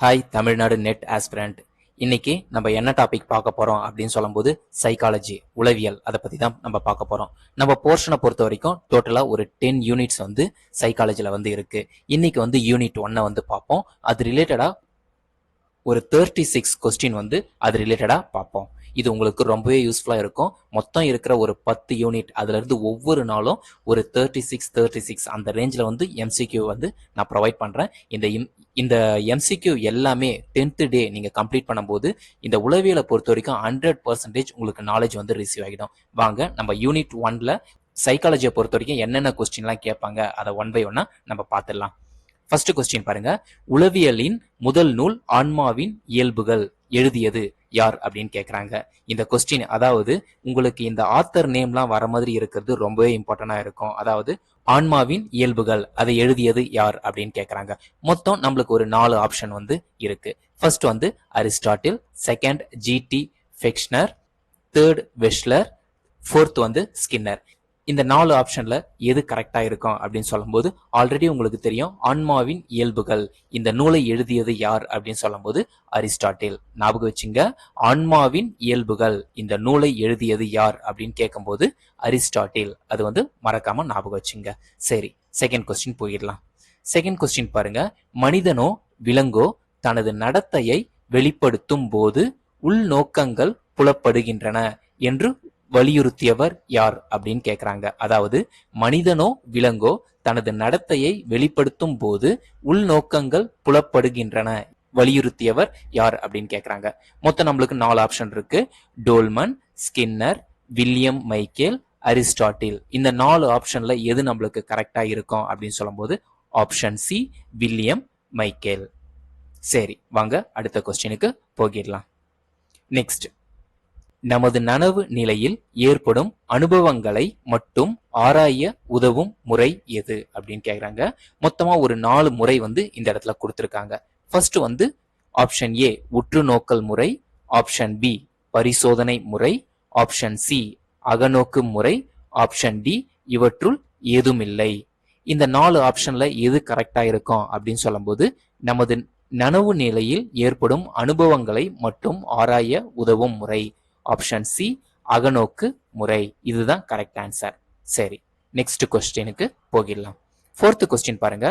Hi Tamil Nadu net aspirant இன்னைக்கு நம்ம என்ன டாபிக் பார்க்க போறோம் அப்படின்னு சொல்லும்போது சைக்காலஜி உளவியல் அதை பத்தி தான் நம்ம பார்க்க போறோம். நம்ம போர்ஷனை பொறுத்த வரைக்கும் டோட்டலா ஒரு டென் யூனிட்ஸ் வந்து சைக்காலஜில வந்து இருக்கு. இன்னைக்கு வந்து யூனிட் ஒன்னை வந்து பார்ப்போம். அது ரிலேட்டடா ஒரு தேர்ட்டி சிக்ஸ் கொஸ்டின் வந்து அது ரிலேட்டடா பார்ப்போம். இது உங்களுக்கு ரொம்பவே யூஸ்ஃபுல்லாக இருக்கும். மொத்தம் இருக்கிற ஒரு பத்து யூனிட் அதுலேருந்து ஒவ்வொரு நாளும் ஒரு தேர்ட்டி சிக்ஸ் தேர்ட்டி சிக்ஸ் அந்த ரேஞ்சில் வந்து எம்சிக்யூ வந்து நான் ப்ரொவைட் பண்ணுறேன் இந்த இம் இந்த எம்சிக்யூ எல்லாமே டென்த்து டே நீங்கள் கம்ப்ளீட் பண்ணும்போது இந்த உளவியலை பொறுத்த வரைக்கும் ஹண்ட்ரட் பர்சன்டேஜ் உங்களுக்கு நாலேஜ் வந்து ரிசீவ் ஆகிடும். வாங்க நம்ம யூனிட் ஒனில் சைக்காலஜியை பொறுத்த வரைக்கும் என்னென்ன கொஸ்டின்லாம் கேட்பாங்க அதை ஒன் பை ஒன்னா நம்ம பார்த்துடலாம். ஃபர்ஸ்ட் கொஸ்டின் பாருங்க. உளவியலின் முதல் நூல் ஆன்மாவின் இயல்புகள் எழுதியது. யார் அப்படின்னு கேட்குறாங்க இந்த கொஸ்டின் அதாவது உங்களுக்கு இந்த ஆத்தர் நேம்லாம் வர மாதிரி இருக்கிறது ரொம்பவே இம்பார்ட்டண்டாக இருக்கும். அதாவது ஆன்மாவின் இயல்புகள் அதை எழுதியது யார் அப்படின்னு கேட்குறாங்க மொத்தம் நம்மளுக்கு ஒரு நாலு ஆப்ஷன் வந்து இருக்கு. ஃபர்ஸ்ட் வந்து Aristotle second G T Fechner third Wechsler fourth வந்து ஸ்கின்னர் இந்த நாலு ஆப்ஷன்ல எது கரெக்டா இருக்கும் அப்படின்னு சொல்லும்போது ஆல்ரெடி உங்களுக்கு தெரியும் ஆன்மாவின் இயல்புகள் இந்த நூலை எழுதியது யார் அப்படின்னு சொல்லும்போது அரிஸ்டாட்டில். ஞாபகம் வச்சுங்க ஆன்மாவின் இயல்புகள் இந்த நூலை எழுதியது யார் அப்படின்னு கேட்கும்போது அரிஸ்டாட்டில். அது வந்து மறக்காம ஞாபகம் வச்சுங்க. சரி செகண்ட் கொஸ்டின் போயிடலாம். செகண்ட் கொஸ்டின் பாருங்க மனிதனோ விலங்கோ தனது நடத்தையை வெளிப்படுத்தும் போது உள்நோக்கங்கள் புலப்படுகின்றன என்று வலியுறுத்தியவர் யார் அப்படின்னு கேட்குறாங்க அதாவது மனிதனோ விலங்கோ தனது நடத்தையை வெளிப்படுத்தும் போது உள்நோக்கங்கள் புலப்படுகின்றன. வலியுறுத்தியவர் யார் அப்படின்னு கேட்குறாங்க மொத்தம் நம்மளுக்கு நாலு ஆப்ஷன் இருக்கு. Tolman Skinner William Michael Aristotle. இந்த நாலு ஆப்ஷன்ல எது நம்மளுக்கு கரெக்டாக இருக்கும் அப்படின்னு சொல்லும்போது ஆப்ஷன் சி வில்லியம் மைக்கேல். சரி வாங்க அடுத்த கொஸ்டினுக்கு போகிடலாம். நெக்ஸ்ட் நமது நனவு நிலையில் ஏற்படும் அனுபவங்களை மட்டும் ஆராய உதவும் முறை எது அப்படின்னு கேக்குறாங்க. மொத்தமா ஒரு நாலு முறை வந்து இந்த இடத்துல கொடுத்துருக்காங்க. ஃபர்ஸ்ட் வந்து ஆப்ஷன் ஏ உற்று நோக்கல் முறை. ஆப்ஷன் பி பரிசோதனை முறை. ஆப்ஷன் சி அகநோக்கு முறை. ஆப்ஷன் டி இவற்றுள் ஏதுமில்லை. இந்த நாலு ஆப்ஷன்ல எது கரெக்டா இருக்கும் அப்படின்னு சொல்லும்போது நமது நனவு நிலையில் ஏற்படும் அனுபவங்களை மட்டும் ஆராய உதவும் முறை. ஆப்ஷன் சி அகநோக்கு முறை. இதுதான் கரெக்ட் ஆன்சர் சரி நெக்ஸ்ட் கொஸ்டினுக்கு போகிடலாம். ஃபோர்த் கொஸ்டின் பாருங்க.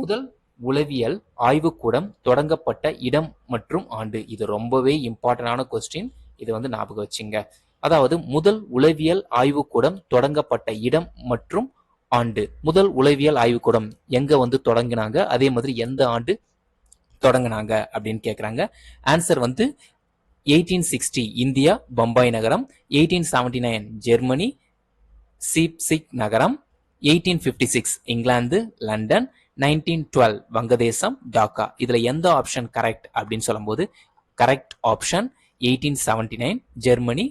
முதல் உளவியல் ஆய்வுக்கூடம் தொடங்கப்பட்ட இடம் மற்றும் ஆண்டு. இது ரொம்பவே இம்பார்ட்டன்டான கொஸ்டின் இது வந்து ஞாபகம் வச்சுங்க. அதாவது முதல் உளவியல் ஆய்வுக்கூடம் தொடங்கப்பட்ட இடம் மற்றும் ஆண்டு. முதல் உளவியல் ஆய்வுக்கூடம் எங்க வந்து தொடங்கினாங்க? அதே மாதிரி எந்த ஆண்டு தொடங்கினாங்க அப்படின்னு கேக்குறாங்க. ஆன்சர் வந்து எயிட்டீன் சிக்ஸ்டி இந்தியா பம்பாய் நகரம் eighteen seventy nine Germany Leipzig நகரம் eighteen fifty six England London nineteen twelve வங்கதேசம் டாக்கா இதில் எந்த ஆப்ஷன் கரெக்ட் அப்படின்னு சொல்லும்போது correct option eighteen seventy nine Germany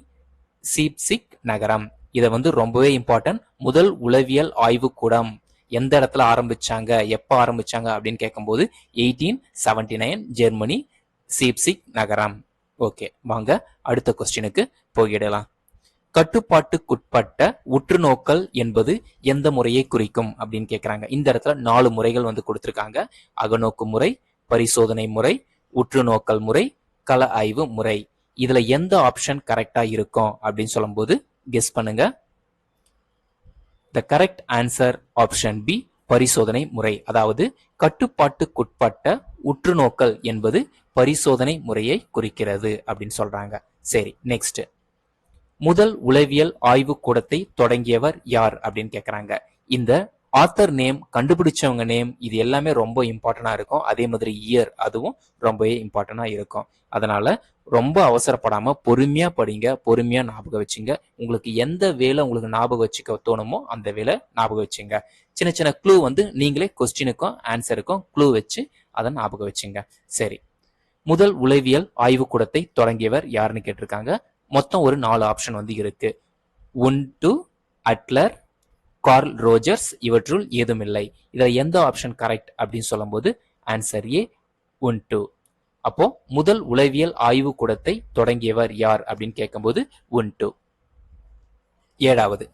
Leipzig நகரம். இதை வந்து ரொம்பவே இம்பார்ட்டன்ட் முதல் உளவியல் ஆய்வுக்கூடம் எந்த இடத்துல ஆரம்பிச்சாங்க எப்போ ஆரம்பிச்சாங்க அப்படின்னு கேட்கும்போது eighteen seventy nine Germany Leipzig நகரம். ஓகே வாங்க அடுத்த கொஸ்டினுக்கு போயிடலாம். கட்டுப்பாட்டுக்குட்பட்ட உற்றுநோக்கல் என்பது எந்த முறையை குறிக்கும் அப்படின்னு கேட்குறாங்க இந்த இடத்துல நாலு முறைகள் வந்து கொடுத்துருக்காங்க. அகநோக்கு முறை பரிசோதனை முறை உற்றுநோக்கல் முறை கள ஆய்வு முறை. இதுல எந்த ஆப்ஷன் கரெக்டா இருக்கும் அப்படின்னு சொல்லும்போது கெஸ் பண்ணுங்க. The correct answer option B பரிசோதனை முறை. அதாவது கட்டுப்பாட்டுக்குட்பட்ட உற்றுநோக்கல் என்பது பரிசோதனை முறையை குறிக்கிறது அப்படின்னு சொல்றாங்க. சரி நெக்ஸ்ட் முதல் உளவியல் ஆய்வு கூடத்தை தொடங்கியவர் யார் அப்படின்னு கேக்குறாங்க. இந்த ஆத்தர் நேம் கண்டுபிடிச்சவங்க நேம் இது எல்லாமே ரொம்ப இம்பார்ட்டண்டா இருக்கும். அதே மாதிரி இயர் அதுவும் ரொம்பவே இம்பார்ட்டண்டா இருக்கும். அதனால ரொம்ப அவசரப்படாம பொறுமையா படிங்க பொறுமையா ஞாபகம் வச்சுங்க. உங்களுக்கு எந்த வேலை உங்களுக்கு ஞாபகம் வச்சுக்க தோணுமோ அந்த வேலை ஞாபகம் வச்சுங்க. சின்ன சின்ன க்ளூ வந்து நீங்களே கொஸ்டினுக்கும் ஆன்சருக்கும் க்ளூ வச்சு அதை ஞாபகம் வச்சுங்க. சரி முதல் உளவியல் ஆய்வுக்கூடத்தை தொடங்கியவர் யாருன்னு கேட்டிருக்காங்க. மொத்தம் ஒரு நாலு ஆப்ஷன் வந்து இருக்கு. உண்டு அட்லர் கார்ல் ரோஜர்ஸ் இவற்றுள் ஏதுமில்லை. இதில் எந்த ஆப்ஷன் கரெக்ட் அப்படின்னு சொல்லும்போது ஆன்சர் ஏ உண்டு டூ அப்போ முதல் உளவியல் ஆய்வுக்கூடத்தை தொடங்கியவர் யார் அப்படின்னு கேட்கும்போது உண்டு டூ ஏழாவது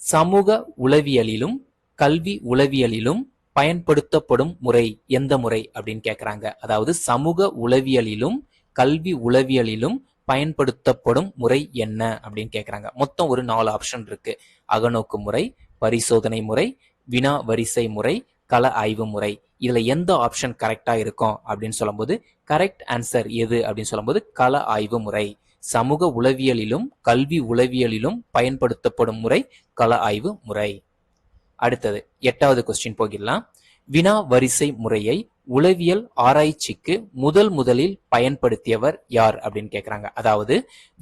சமூக உளவியலிலும் கல்வி உளவியலிலும் பயன்படுத்தப்படும் முறை எந்த முறை அப்படின்னு கேட்குறாங்க அதாவது சமூக உளவியலிலும் கல்வி உளவியலிலும் பயன்படுத்தப்படும் முறை என்ன அப்படின்னு கேட்குறாங்க மொத்தம் ஒரு நாலு ஆப்ஷன் இருக்கு. அகநோக்கு முறை பரிசோதனை முறை வினா வரிசை முறை கள ஆய்வு முறை. இதுல எந்த ஆப்ஷன் கரெக்டா இருக்கும் அப்படின்னு சொல்லும்போது கரெக்ட் ஆன்சர் எது அப்படின்னு சொல்லும்போது கள ஆய்வு முறை. சமூக உளவியலிலும் கல்வி உளவியலிலும் பயன்படுத்தப்படும் முறை கள ஆய்வு முறை. அடுத்தது எட்டாவது கொஸ்டின் போகிடலாம். வினா வரிசை முறையை உளவியல் ஆராய்ச்சிக்கு முதல் முதலில் பயன்படுத்தியவர் யார் அப்படின்னு கேட்குறாங்க அதாவது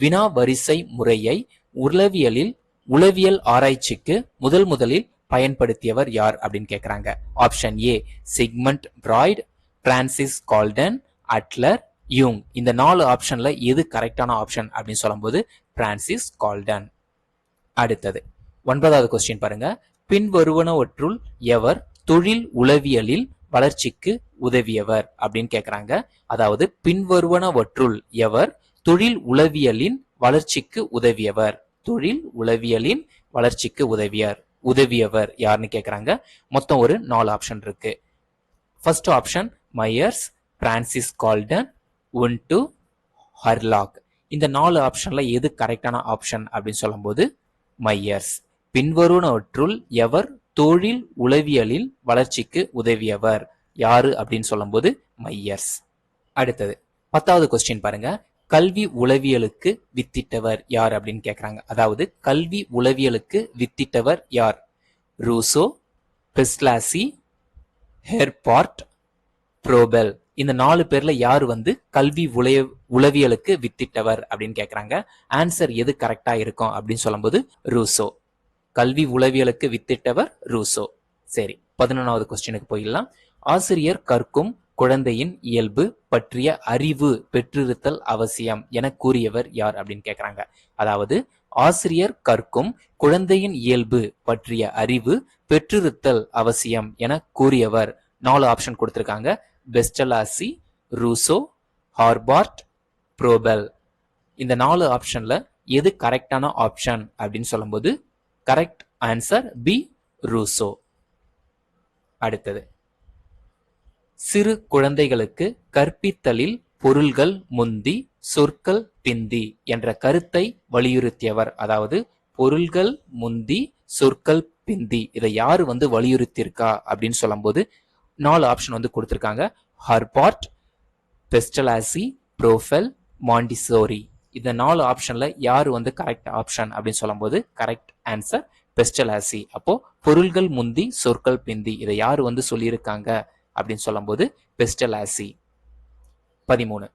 வினா வரிசை முறையை உளவியலில் உளவியல் ஆராய்ச்சிக்கு முதல் முதலில் பயன்படுத்தியவர் யார் அப்படின்னு கேட்குறாங்க option A Sigmund Freud Francis Galton Adler யூங் இந்த நாலு ஆப்ஷன்ல எது கரெக்டான ஆப்ஷன் அப்படின்னு சொல்லும்போது பிரான்சிஸ் கால்டன் அடுத்தது ஒன்பதாவது கொஸ்டின் பாருங்க. பின்வருவனவற்றுள் எவர் தொழில் உளவியலில் வளர்ச்சிக்கு உதவியவர் அப்படின்னு கேட்குறாங்க அதாவது பின்வருவனவற்றுள் எவர் தொழில் உளவியலின் வளர்ச்சிக்கு உதவியவர். தொழில் உளவியலின் வளர்ச்சிக்கு உதவியார் உதவியவர் யாருன்னு கேட்குறாங்க மொத்தம் ஒரு நாலு ஆப்ஷன் இருக்கு. First option Myers Francis Galton Wundt Hurlock இந்த நாலு ஆப்ஷன்ல எது கரெக்டான ஆப்ஷன் அப்படின்னு சொல்லும்போது மையர்ஸ் பின்வருவனவற்றுள் எவர் தொழில் உளவியலில் வளர்ச்சிக்கு உதவியவர்? யாரு அப்படின்னு சொல்லும்போது மையர்ஸ் அடுத்தது பத்தாவது கொஸ்டின் பாருங்க. கல்வி உளவியலுக்கு வித்திட்டவர் யார் அப்படின்னு கேட்குறாங்க அதாவது கல்வி உளவியலுக்கு வித்திட்டவர் யார்? ரூசோ பிஸ்லாசி ஹெர்பார்ட் ப்ரோபெல். இந்த நாலு பேர்ல யார் வந்து கல்வி உலய உளவியலுக்கு வித்திட்டவர் அப்படின்னு கேட்குறாங்க ஆன்சர் எது கரெக்டா இருக்கும் அப்படின்னு சொல்லும்போது ரூசோ. கல்வி உளவியலுக்கு வித்திட்டவர் ரூசோ. சரி பதினொன்றாவது கொஸ்டினுக்கு போயிடலாம். ஆசிரியர் கற்கும் குழந்தையின் இயல்பு பற்றிய அறிவு பெற்றிருத்தல் அவசியம் என கூறியவர் யார் அப்படின்னு கேக்குறாங்க. அதாவது ஆசிரியர் கற்கும் குழந்தையின் இயல்பு பற்றிய அறிவு பெற்றிருத்தல் அவசியம் என கூறியவர். நாலு ஆப்ஷன் கொடுத்திருக்காங்க. பெஸ்டலாசி ரூசோ ஹார்பார்ட் ப்ரோபெல். இந்த நாலு ஆப்ஷன்ல எது கரெக்டான ஆப்ஷன் அப்படின்னு சொல்லும்போது கரெக்ட் ஆன்சர் பி ரூசோ. அடுத்தது. சிறு குழந்தைகளுக்கு கற்பித்தலில் பொருள்கள் முந்தி சொற்கள் பிந்தி என்ற கருத்தை வலியுறுத்தியவர். அதாவது பொருள்கள் முந்தி சொற்கள் பிந்தி இதை யாரு வந்து வலியுறுத்தியிருக்கா அப்படின்னு சொல்லும்போது நாலு ஆப்ஷன் வந்து கொடுத்துருக்காங்க. ஹர்பார்ட் பெஸ்டலாசி ப்ரோஃபெல் மாண்டிசோரி இந்த நாலு ஆப்ஷன்ல யார் வந்து கரெக்ட் ஆப்ஷன் அப்படின்னு சொல்லும்போது கரெக்ட் ஆன்சர் பெஸ்டலாசி. அப்போ பொருள்கள் முந்தி சொற்கள் பிந்தி இதை யார் வந்து சொல்லியிருக்காங்க அப்படின்னு சொல்லும்போது பெஸ்டலாசி. பதிமூணு.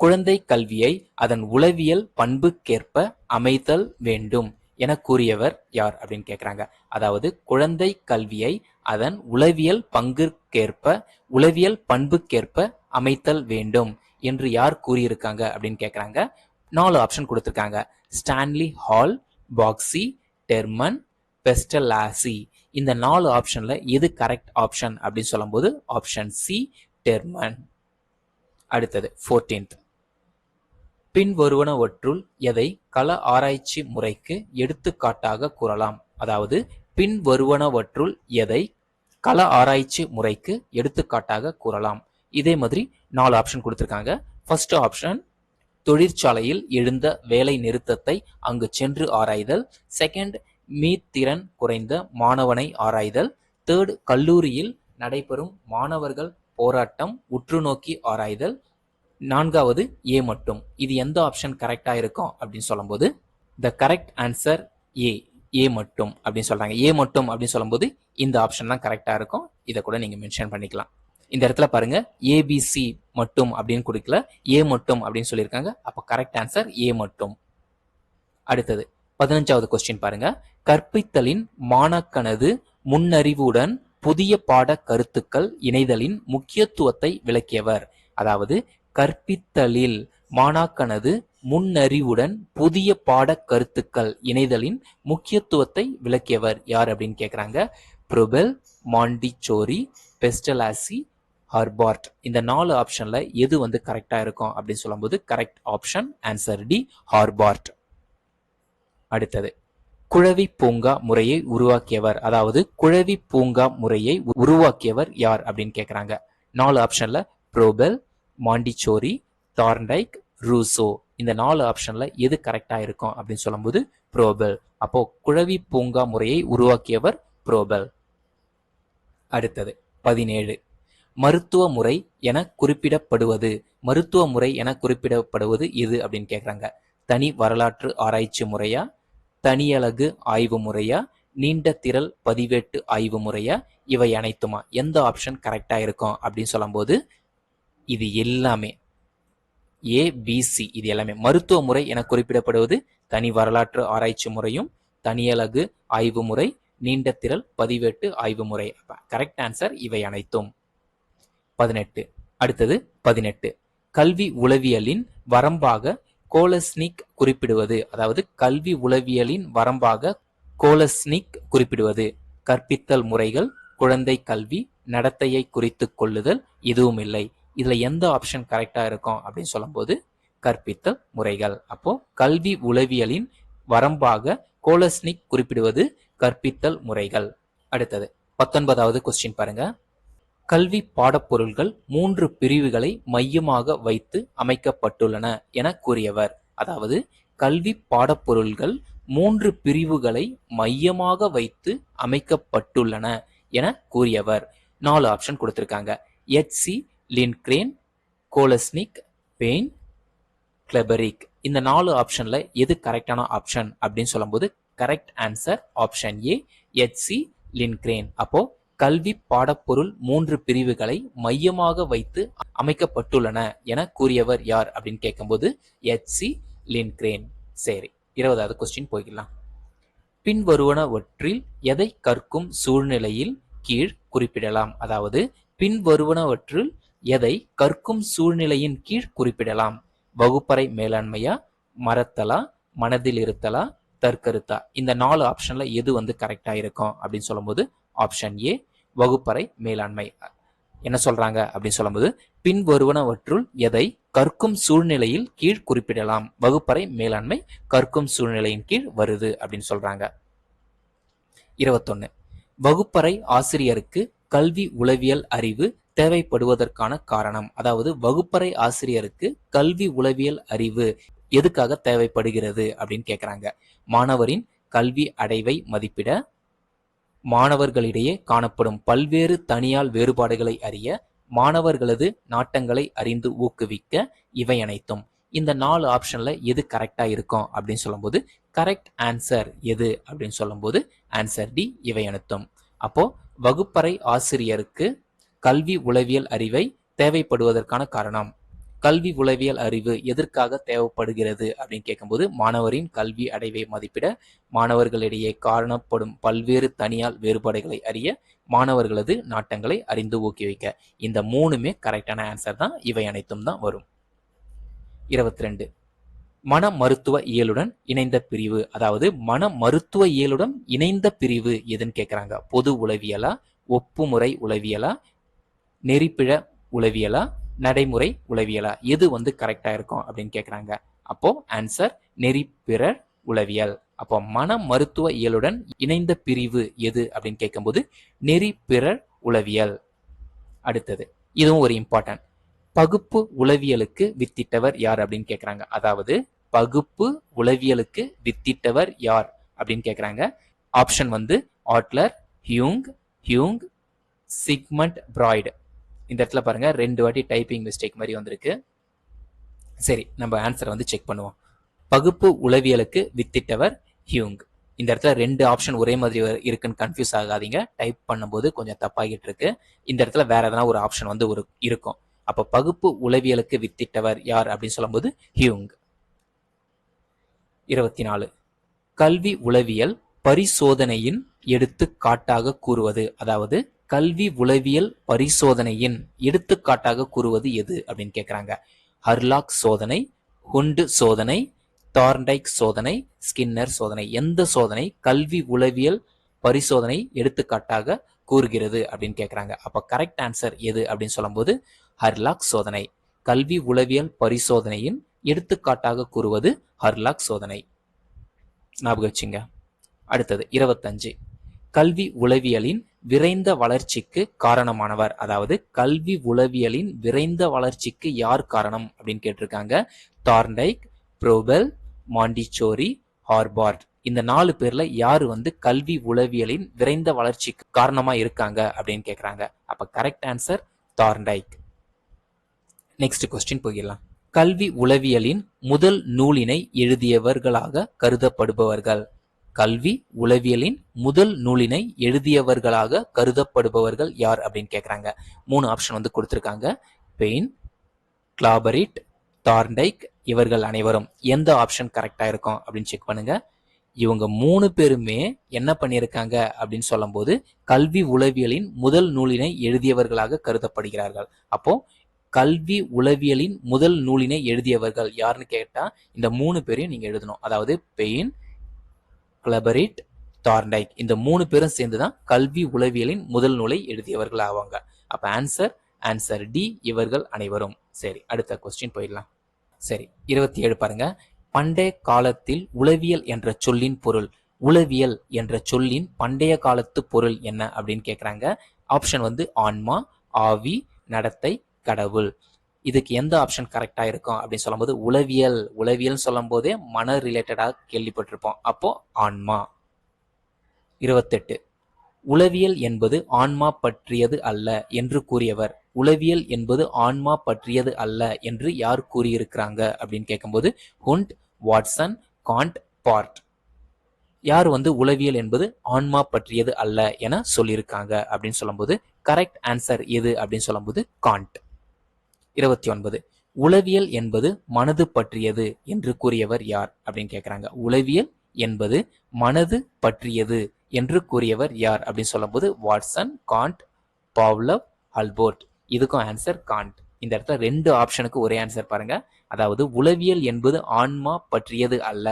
குழந்தை கல்வியை அதன் உளவியல் பண்புக்கேற்ப அமைத்தல் வேண்டும் என கூறியவர் யார் அப்படின்னு கேட்குறாங்க அதாவது குழந்தை கல்வியை அதன் உளவியல் பங்குக்கேற்ப உளவியல் பண்புக்கேற்ப அமைத்தல் வேண்டும் என்று யார் கூறியிருக்காங்க அப்படின்னு கேட்குறாங்க நாலு ஆப்ஷன் கொடுத்துருக்காங்க. ஸ்டான்லி ஹால் பாக்ஸி டெர்மன் பெஸ்டலாசி இந்த நாலு ஆப்ஷன்ல எது கரெக்ட் ஆப்ஷன் அப்படின்னு சொல்லும்போது ஆப்ஷன் சி டெர்மன் அடுத்தது ஃபோர்டீன்த் பின்வருவனவற்றுள் எதை கள ஆராய்ச்சி முறைக்கு எடுத்துக்காட்டாக கூறலாம். அதாவது பின்வருவனவற்றுள் எதை கள ஆராய்ச்சி முறைக்கு எடுத்துக்காட்டாக கூறலாம். இதே மாதிரி நாலு ஆப்ஷன் கொடுத்துருக்காங்க. ஃபர்ஸ்ட் ஆப்ஷன் தொழிற்சாலையில் எழுந்த வேலை நிறுத்தத்தை அங்கு சென்று ஆராய்தல். செகண்ட் மீத்திறன் குறைந்த மாணவனை ஆராய்தல். தேர்ட் கல்லூரியில் நடைபெறும் மாணவர்கள் போராட்டம் உற்று நோக்கி ஆராய்தல். நான்காவது ஏ மட்டும். இது எந்த ஆப்ஷன் கரெக்டாக இருக்கும் அப்படின்னு சொல்லும்போது த கரெக்ட் ஆன்சர் ஏ ஏ மட்டும் அப்படின்னு சொல்கிறாங்க ஏ மட்டும் அப்படின்னு சொல்லும்போது இந்த ஆப்ஷன் தான் கரெக்டாக இருக்கும். இதை கூட நீங்கள் மென்ஷன் பண்ணிக்கலாம். இந்த இடத்துல பாருங்க ஏபிசி மட்டும் அப்படின்னு கொடுக்கல. ஏ மட்டும் அப்படின்னு சொல்லியிருக்காங்க. அப்போ கரெக்ட் ஆன்சர் ஏ மட்டும். அடுத்தது பதினஞ்சாவது கொஸ்டின் பாருங்க. கற்பித்தலின் மாணாக்கனது முன்னறிவுடன் புதிய பாட கருத்துக்கள் இணைதலின் முக்கியத்துவத்தை விளக்கியவர். அதாவது கற்பித்தலில் மாணாக்கனது முன்னறிவுடன் புதிய பாட கருத்துக்கள் இணைதலின் முக்கியத்துவத்தை விளக்கியவர் யார் அப்படின்னு கேட்குறாங்க ப்ரொபெல் மாண்டிச்சோரி பெஸ்டலாசி ஹார்பார்ட் இந்த நாலு ஆப்ஷன்ல எது வந்து கரெக்டா இருக்கும் அப்படின்னு சொல்லும்போது correct option answer D Herbart அடுத்தது குழவி பூங்கா முறையை உருவாக்கியவர். அதாவது குழவி பூங்கா முறையை உருவாக்கியவர் யார் அப்படின்னு கேட்குறாங்க நாலு ஆப்ஷன்ல ப்ரோபெல் மாண்டிச்சோரி தார்ண்டைக் ரூசோ இந்த நாலு ஆப்ஷன்ல எது கரெக்டா இருக்கும் அப்படின்னு சொல்லும்போது ப்ரோபெல் அப்போ குழவி பூங்கா முறையை உருவாக்கியவர் ப்ரோபெல் அடுத்தது பதினேழு மருத்துவ முறை என குறிப்பிடப்படுவது. மருத்துவ முறை என குறிப்பிடப்படுவது இது அப்படின்னு கேட்குறாங்க தனி வரலாற்று ஆராய்ச்சி முறையா? தனியழகு ஆய்வு முறையா? நீண்ட திரள் பதிவேட்டு ஆய்வு முறையா? இவை அனைத்துமா? எந்த ஆப்ஷன் கரெக்டாக இருக்கும் அப்படின்னு சொல்லும்போது இது எல்லாமே. ஏபிசி இது எல்லாமே. மருத்துவ முறை என குறிப்பிடப்படுவது தனி வரலாற்று ஆராய்ச்சி முறையும் தனியழகு ஆய்வு முறை நீண்ட திரள் பதிவேட்டு ஆய்வு முறை. கரெக்ட் ஆன்சர் இவை அனைத்தும். பதினெட்டு. அடுத்தது பதினெட்டு. கல்வி உளவியலின் வரம்பாக கோலஸ்னிக் குறிப்பிடுவது. அதாவது கல்வி உளவியலின் வரம்பாக கோலஸ்னிக் குறிப்பிடுவது. கற்பித்தல் முறைகள் குழந்தை கல்வி நடத்தையை குறித்து கொள்ளுதல் இதுவும் இல்லை இதுல எந்த ஆப்ஷன் கரெக்டா இருக்கும் அப்படின்னு சொல்லும்போது கற்பித்தல் முறைகள். அப்போ கல்வி உளவியலின் வரம்பாக கோலஸ்னிக் குறிப்பிடுவது கற்பித்தல் முறைகள். அடுத்தது பத்தொன்பதாவது கொஸ்டின் பாருங்க. கல்வி பாடப்பொருள்கள் மூன்று பிரிவுகளை மையமாக வைத்து அமைக்கப்பட்டுள்ளன என கூறியவர். அதாவது கல்வி பாடப்பொருள்கள் மூன்று பிரிவுகளை மையமாக வைத்து அமைக்கப்பட்டுள்ளன என கூறியவர். நாலு ஆப்ஷன் கொடுத்திருக்காங்க. எச்சி லின்க்ரேன் கோலஸ்னிக் பெயின் கிளபரிக் இந்த நாலு ஆப்ஷன்ல எது கரெக்டான ஆப்ஷன் அப்படின்னு சொல்லும்போது கரெக்ட் ஆன்சர் ஆப்ஷன் ஏ எச்சி லின்க்ரேன் அப்போ கல்வி பாடப்பொருள் மூன்று பிரிவுகளை மையமாக வைத்து அமைக்கப்பட்டுள்ளன என கூறியவர் யார் அப்படின்னு கேட்கும்போது எச்சி லின்க்ரேன் சரி இருபதாவது கொஸ்டின் போய்க்கலாம். பின்வருவனவற்றில் எதை கற்கும் சூழ்நிலையில் கீழ் குறிப்பிடலாம்? அதாவது பின்வருவனவற்றில் எதை கற்கும் சூழ்நிலையின் கீழ் குறிப்பிடலாம்? வகுப்பறை மேலாண்மையா மறத்தலா மனதில் இருத்தலா தற்கருத்தா? இந்த நாலு ஆப்ஷன்ல எது வந்து கரெக்டா இருக்கும் அப்படின்னு சொல்லும்போது ஆப்ஷன் ஏ வகுப்பறை மேலாண்மை. என்ன சொல்றாங்க அப்படின்னு சொல்லும்போது பின்வருவனவற்றுள் எதை கற்கும் சூழ்நிலையில் கீழ் குறிப்பிடலாம். வகுப்பறை மேலாண்மை கற்கும் சூழ்நிலையின் கீழ் வருது அப்படின்னு சொல்றாங்க. இருபத்தொன்னு. வகுப்பறை ஆசிரியருக்கு கல்வி உளவியல் அறிவு தேவைப்படுவதற்கான காரணம். அதாவது வகுப்பறை ஆசிரியருக்கு கல்வி உளவியல் அறிவு எதுக்காக தேவைப்படுகிறது அப்படின்னு கேட்குறாங்க மாணவரின் கல்வி அடைவை மதிப்பிட மாணவர்களிடையே காணப்படும் பல்வேறு தனியால் வேறுபாடுகளை அறிய மாணவர்களது நாட்டங்களை அறிந்து ஊக்குவிக்க இவை அனைத்தும். இந்த நாலு ஆப்ஷன்ல எது கரெக்டா இருக்கும் அப்படின்னு சொல்லும்போது கரெக்ட் ஆன்சர் எது அப்படின்னு சொல்லும்போது ஆன்சர் டி இவை அனைத்தும். அப்போ வகுப்பறை ஆசிரியருக்கு கல்வி உளவியல் அறிவை தேவைப்படுவதற்கான காரணம் கல்வி உளவியல் அறிவு எதற்காக தேவைப்படுகிறது அப்படின்னு கேட்கும்போது மாணவரின் கல்வி அடைவை மதிப்பிட மாணவர்களிடையே காணப்படும் பல்வேறு தனியால் வேறுபாடுகளை அறிய மாணவர்களது நாட்டங்களை அறிந்து ஊக்குவிக்க. இந்த மூணுமே கரெக்டான ஆன்சர் தான். இவை அனைத்தும் தான் வரும். இருபத்தி ரெண்டு மன மருத்துவ இயலுடன் இணைந்த பிரிவு. அதாவது மன மருத்துவ இயலுடன் இணைந்த பிரிவு எதுன்னு கேட்குறாங்க. பொது உளவியலா ஒப்புமுறை உளவியலா நெறிப்பிழ உளவியலா நடைமுறை உளவியலா? எது வந்து கரெக்டா இருக்கும் அப்படின்னு கேட்குறாங்க அப்போ ஆன்சர் நெறி பிறர் உளவியல். அப்போ மன மருத்துவ இயலுடன் இணைந்த பிரிவு எது அப்படின்னு கேட்கும்போது நெறி பிறர் உளவியல். அடுத்தது இதுவும் ஒரு இம்பார்ட்டன்ட் பகுப்பு உளவியலுக்கு வித்திட்டவர் யார் அப்படின்னு கேட்குறாங்க அதாவது பகுப்பு உளவியலுக்கு வித்திட்டவர் யார் அப்படின்னு கேட்குறாங்க ஆப்ஷன் வந்து ஆட்லர் ஹியூங் ஹியூங் சிக்மண்ட் பிராய்டு. இந்த இடத்துல பாருங்க ரெண்டு வாட்டி டைப்பிங் மிஸ்டேக் மாதிரி வந்திருக்கு. சரி நம்ம ஆன்சரை வந்து செக் பண்ணுவோம். பகுப்பு உளவியலுக்கு வித்திட்டவர் ஹியூங் இந்த இடத்துல ரெண்டு ஆப்ஷன் ஒரே மாதிரி இருக்குன்னு கன்ஃபியூஸ் ஆகாதீங்க. டைப் பண்ணும்போது கொஞ்சம் தப்பாகிட்டு இருக்கு. இந்த இடத்துல வேற எதனா ஒரு ஆப்ஷன் வந்து ஒரு இருக்கும். அப்ப பகுப்பு உளவியலுக்கு வித்திட்டவர் யார் அப்படின்னு சொல்லும்போது ஹியூங் இருபத்தி நாலு. கல்வி உளவியல் பரிசோதனையின் எடுத்துக்காட்டாக கூறுவது. அதாவது கல்வி உளவியல் பரிசோதனையின் எடுத்துக்காட்டாக கூறுவது எது அப்படின்னு கேட்குறாங்க ஹர்லாக் சோதனை ஹுண்டு சோதனை தார்ண்டைக் சோதனை ஸ்கின்னர் சோதனை. எந்த சோதனை? கல்வி உளவியல் பரிசோதனை எடுத்துக்காட்டாக கூறுகிறது அப்படின்னு கேட்குறாங்க அப்போ கரெக்ட் ஆன்சர் எது அப்படின்னு சொல்லும்போது ஹர்லாக் சோதனை. கல்வி உளவியல் பரிசோதனையின் எடுத்துக்காட்டாக கூறுவது ஹர்லாக் சோதனை. ஞாபகம் வச்சுங்க. அடுத்தது இருபத்தஞ்சு. கல்வி உளவியலின் விரைந்த வளர்ச்சிக்கு காரணமானவர். அதாவது கல்வி உளவியலின் விரைந்த வளர்ச்சிக்கு யார் காரணம் அப்படின்னு கேட்டிருக்காங்க. Thorndike Froebel Montessori Herbart. இந்த நாலு பேர்ல யாரு வந்து கல்வி உளவியலின் விரைந்த வளர்ச்சிக்கு காரணமா இருக்காங்க அப்படின்னு கேக்குறாங்க அப்ப correct answer Thorndike next question போயிடலாம். கல்வி உளவியலின் முதல் நூலினை எழுதியவர்களாக கருதப்படுபவர்கள். கல்வி உளவியலின் முதல் நூலினை எழுதியவர்களாக கருதப்படுபவர்கள் யார் அப்படின்னு கேட்குறாங்க மூணு ஆப்ஷன் வந்து கொடுத்துருக்காங்க. பெயின் கிளாபரிட் தார்ண்டைக் இவர்கள் அனைவரும் எந்த ஆப்ஷன் கரெக்டாக இருக்கும் அப்படின்னு செக் பண்ணுங்க. இவங்க மூணு பேருமே என்ன பண்ணியிருக்காங்க அப்படின்னு சொல்லும்போது கல்வி உளவியலின் முதல் நூலினை எழுதியவர்களாக கருதப்படுகிறார்கள். அப்போ கல்வி உளவியலின் முதல் நூலினை எழுதியவர்கள் யாருன்னு கேட்டால் இந்த மூணு பேரையும் நீங்கள் எழுதணும். அதாவது பெயின் கிளபரிட் டார்ண்டைக் இந்த மூணு பேரும் சேர்ந்து தான் கல்வி உளவியலின் முதல் நூலை எழுதியவர்கள் ஆவாங்க அப்ப ஆன்சர் ஆன்சர் டி இவர்கள் அனைவரும். சரி அடுத்த கொஸ்டின் போயிடலாம். சரி இருபத்தி ஏழு பாருங்க. பண்டைய காலத்தில் உளவியல் என்ற சொல்லின் பொருள் உளவியல் என்ற சொல்லின் பண்டைய காலத்து பொருள் என்ன அப்படின்னு கேக்குறாங்க. ஆப்ஷன் வந்து ஆன்மா ஆவி நடத்தை கடவுள். இதுக்கு எந்த ஆப்ஷன் கரெக்டா இருக்கும் அப்படின்னு சொல்லும்போது உளவியல் உளவியல் சொல்லும் போதே மன ரிலேட்டடாக கேள்விப்பட்டிருப்போம். அப்போ ஆன்மா. இருபத்தெட்டு. உளவியல் என்பது ஆன்மா பற்றியது அல்ல என்று கூறியவர். உளவியல் என்பது ஆன்மா பற்றியது அல்ல என்று யார் கூறியிருக்கிறாங்க அப்படின்னு கேட்கும்போது ஹுண்ட் வாட்சன் காண்ட் பார்ட். யார் வந்து உளவியல் என்பது ஆன்மா பற்றியது அல்ல என சொல்லியிருக்காங்க அப்படின்னு சொல்லும்போது கரெக்ட் ஆன்சர் எது அப்படின்னு சொல்லும்போது காண்ட். இருபத்தி ஒன்பது. உளவியல் என்பது மனது பற்றியது என்று கூறியவர் யார்? அப்படின்னு கேட்குறாங்க உளவியல் என்பது மனது பற்றியது என்று கூறியவர் யார்? அப்படின்னு சொல்லும்போது வாட்சன் காண்ட் பாவ்லவ் அல்போர்ட். இதுக்கும் ஆன்சர் காண்ட் இந்த இடத்துல ரெண்டு ஆப்ஷனுக்கு ஒரே ஆன்சர் பாருங்க. அதாவது உளவியல் என்பது ஆன்மா பற்றியது அல்ல.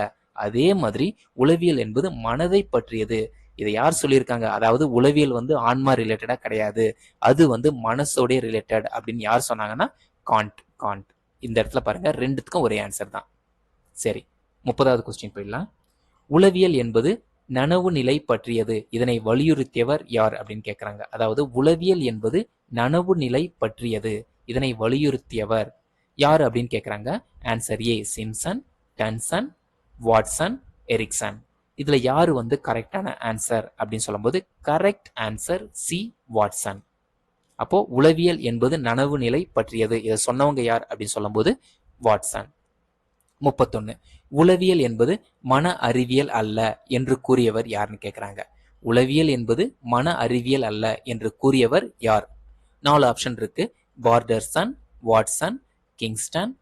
அதே மாதிரி உளவியல் என்பது மனதை பற்றியது. இதை யார் சொல்லியிருக்காங்க? அதாவது உளவியல் வந்து ஆன்மா ரிலேட்டடா கிடையாது. அது வந்து மனசோடைய ரிலேட்டட் அப்படின்னு யார் சொன்னாங்கன்னா காண்ட் காண்ட் இந்த இடத்துல பாருங்க ரெண்டுத்துக்கும் ஒரே ஆன்சர் தான். சரி முப்பதாவது கொஸ்டின் போயிடலாம். உளவியல் என்பது நனவு நிலை பற்றியது. இதனை வலியுறுத்தியவர் யார் அப்படின்னு கேட்குறாங்க அதாவது உளவியல் என்பது நனவு நிலை பற்றியது. இதனை வலியுறுத்தியவர் யார் அப்படின்னு கேட்குறாங்க ஆன்சர் ஏ சிம்சன் டன்சன் வாட்சன் எரிக்சன் இதில் யார் வந்து கரெக்டான ஆன்சர் அப்படின்னு சொல்லும்போது கரெக்ட் ஆன்சர் சி வாட்சன் அப்போ உளவியல் என்பது நனவு நிலை பற்றியது. இதை சொன்னவங்க யார் அப்படின்னு சொல்லும்போது வாட்சன். முப்பத்தொன்னு. உளவியல் என்பது மன அறிவியல் அல்ல என்று கூறியவர் யாருன்னு கேட்குறாங்க உளவியல் என்பது மன அறிவியல் அல்ல என்று கூறியவர் யார்? நாலு ஆப்ஷன் இருக்கு. வார்டர்சன் வாட்சன் கிங்ஸ்டன்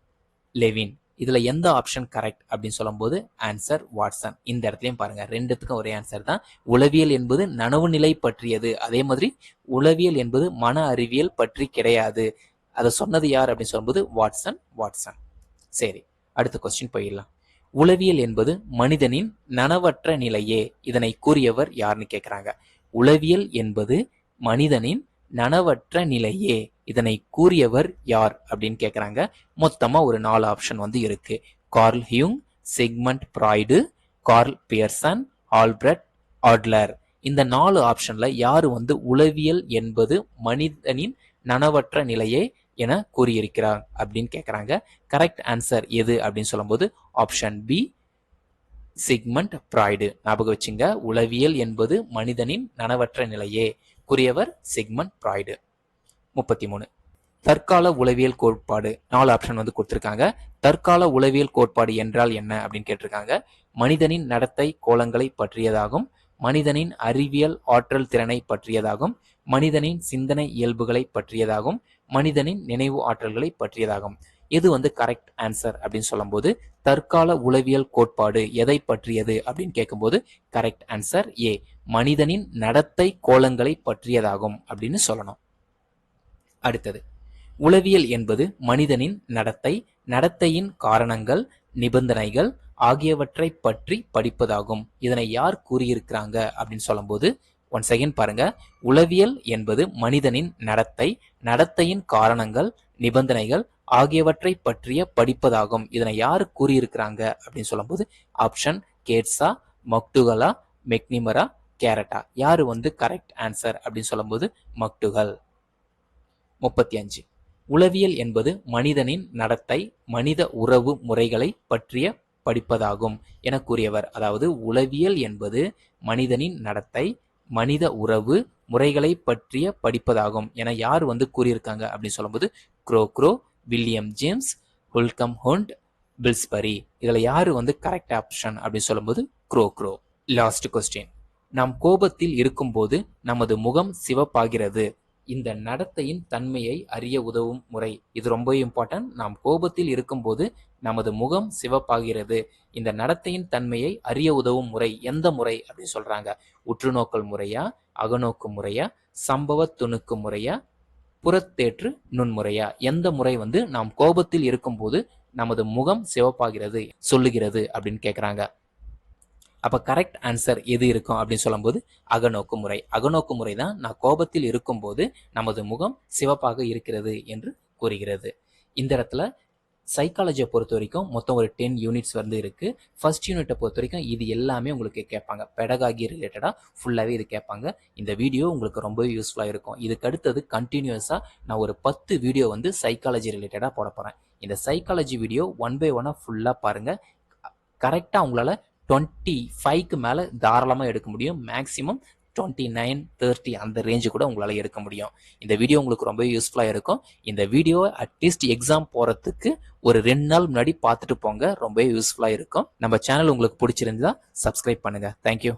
லெவின். இதுல எந்த ஆப்ஷன் கரெக்ட் அப்படின்னு சொல்லும்போது ஆன்சர் வாட்சன் இந்த இடத்துலயும் பாருங்க ரெண்டுத்துக்கும் ஒரே ஆன்சர் தான். உளவியல் என்பது நனவு நிலை பற்றியது. அதே மாதிரி உளவியல் என்பது மன அறிவியல் பற்றி கிடையாது. அதை சொன்னது யார் அப்படின்னு சொல்லும்போது வாட்சன் வாட்சன் சரி அடுத்த கொஸ்டின் போயிடலாம். உளவியல் என்பது மனிதனின் நனவற்ற நிலையே. இதனை கூறியவர் யாருன்னு கேட்குறாங்க உளவியல் என்பது மனிதனின் நனவற்ற நிலையே இதனை கூறியவர் யார் அப்படின்னு கேட்குறாங்க மொத்தமா ஒரு நாலு ஆப்ஷன் வந்து இருக்கு. Carl Hyung Sigmund Freud Carl Pearson Alfred Adler. இந்த நாலு ஆப்ஷன்ல யார் வந்து உளவியல் என்பது மனிதனின் நனவற்ற நிலையே என கூறியிருக்கிறார் அப்படின்னு கேட்குறாங்க கரெக்ட் ஆன்சர் எது அப்படின்னு சொல்லும்போது ஆப்ஷன் பி சிக்மண்ட் ப்ராய்டு ஞாபகம் வச்சுங்க. உளவியல் என்பது மனிதனின் நனவற்ற நிலையே. கூறியவர் சிக்மன் ப்ராய்டு. முப்பத்தி மூணு தற்கால உளவியல் கோட்பாடு. நாலு ஆப்ஷன் வந்து கொடுத்துருக்காங்க. தற்கால உளவியல் கோட்பாடு என்றால் என்ன அப்படின்னு கேட்டிருக்காங்க. மனிதனின் நடத்தை கோலங்களை பற்றியதாகும். மனிதனின் அறிவியல் ஆற்றல் திறனை பற்றியதாகும். மனிதனின் சிந்தனை இயல்புகளை பற்றியதாகும். மனிதனின் நினைவு ஆற்றல்களை பற்றியதாகும். இது வந்து கரெக்ட் ஆன்சர் அப்படின்னு சொல்லும்போது தற்கால உளவியல் கோட்பாடு எதை பற்றியது அப்படின்னு கேட்கும்போது கரெக்ட் ஆன்சர் ஏ மனிதனின் நடத்தை கோலங்களை பற்றியதாகும் அப்படின்னு சொல்லணும். அடுத்தது உளவியல் என்பது மனிதனின் நடத்தை நடத்தையின் காரணங்கள் நிபந்தனைகள் ஆகியவற்றை பற்றி படிப்பதாகும். இதனை யார் கூறியிருக்கிறாங்க அப்படின்னு சொல்லும்போது ஒன் செகண்ட் பாருங்க. உளவியல் என்பது மனிதனின் நடத்தை நடத்தையின் காரணங்கள் நிபந்தனைகள் ஆகியவற்றை பற்றிய படிப்பதாகும். இதனை யார் கூறியிருக்கிறாங்க? அப்படின்னு சொல்லும்போது ஆப்ஷன் கேட்ஸா மக்டுகலா மெக்னிமரா கேரட்டா. யாரு வந்து கரெக்ட் ஆன்சர் அப்படின்னு சொல்லும்போது மக்டுகள் முப்பத்தி அஞ்சு. உளவியல் என்பது மனிதனின் நடத்தை மனித உறவு முறைகளை பற்றிய படிப்பதாகும் என கூறியவர். அதாவது உளவியல் என்பது மனிதனின் நடத்தை மனித உறவு முறைகளை பற்றிய படிப்பதாகும் என யார் வந்து கூறியிருக்காங்க? அப்படின்னு சொல்லும்போது குரோக்ரோ வில்லியம் ஜேம்ஸ் ஹுல்கம் ஹோண்ட் பில்ஸ்பரி. இதில் யார் வந்து கரெக்ட் ஆப்ஷன் அப்படின்னு சொல்லும்போது க்ரோ க்ரோ. லாஸ்ட் கொஸ்டின் நாம் கோபத்தில் இருக்கும்போது நமது முகம் சிவப்பாகிறது. இந்த நடத்தையின் தன்மையை அறிய உதவும் முறை. இது ரொம்ப இம்பார்ட்டன்ட் நாம் கோபத்தில் இருக்கும்போது நமது முகம் சிவப்பாகிறது. இந்த நடத்தையின் தன்மையை அறிய உதவும் முறை. எந்த முறை அப்படின்னு சொல்றாங்க? உற்றுநோக்கல் முறையா? அகநோக்கு முறையா? சம்பவ துணுக்கு முறையா? புறத்தேற்று நுண்முறையா? எந்த முறை வந்து நாம் கோபத்தில் இருக்கும்போது நமது முகம் சிவப்பாகிறது சொல்லுகிறது அப்படின்னு கேட்குறாங்க அப்போ கரெக்ட் ஆன்சர் எது இருக்கும் அப்படின்னு சொல்லும்போது அகநோக்கு முறை. அகநோக்கு முறை தான் நான் கோபத்தில் இருக்கும்போது நமது முகம் சிவப்பாக இருக்கிறது என்று கூறுகிறது. இந்த இடத்துல சைக்காலஜியை பொறுத்த வரைக்கும் மொத்தம் ஒரு டென் யூனிட்ஸ் வந்து இருக்கு. ஃபர்ஸ்ட் யூனிட்டை பொறுத்த வரைக்கும் இது எல்லாமே உங்களுக்கு கேட்பாங்க. பெடகாகி ரிலேட்டடாக ஃபுல்லாகவே இது கேட்பாங்க. இந்த வீடியோ உங்களுக்கு ரொம்பவே யூஸ்ஃபுல்லாக இருக்கும். இதுக்கு அடுத்தது கண்டினியூஸாக நான் ஒரு பத்து வீடியோ வந்து சைக்காலஜி ரிலேட்டடாக போட போகிறேன் இந்த சைக்காலஜி வீடியோ ஒன் பை ஒன்னாக ஃபுல்லாக பாருங்கள் கரெக்டாக உங்களால் டுவெண்ட்டி ஃபைவ்க்கு மேலே தாராளமாக எடுக்க முடியும். மேக்ஸிமம் டுவெண்ட்டி நைன் தேர்ட்டி அந்த ரேஞ்சு கூட உங்களால் எடுக்க முடியும். இந்த வீடியோ உங்களுக்கு ரொம்ப யூஸ்ஃபுல்லாக இருக்கும். இந்த வீடியோ அட்லீஸ்ட் எக்ஸாம் போகிறதுக்கு ஒரு ரெண்டு நாள் முன்னாடி பார்த்துட்டு போங்க. ரொம்ப யூஸ்ஃபுல்லாக இருக்கும். நம்ம சேனல் உங்களுக்கு பிடிச்சிருந்தா சப்ஸ்கிரைப் பண்ணுங்கள் தேங்க்யூ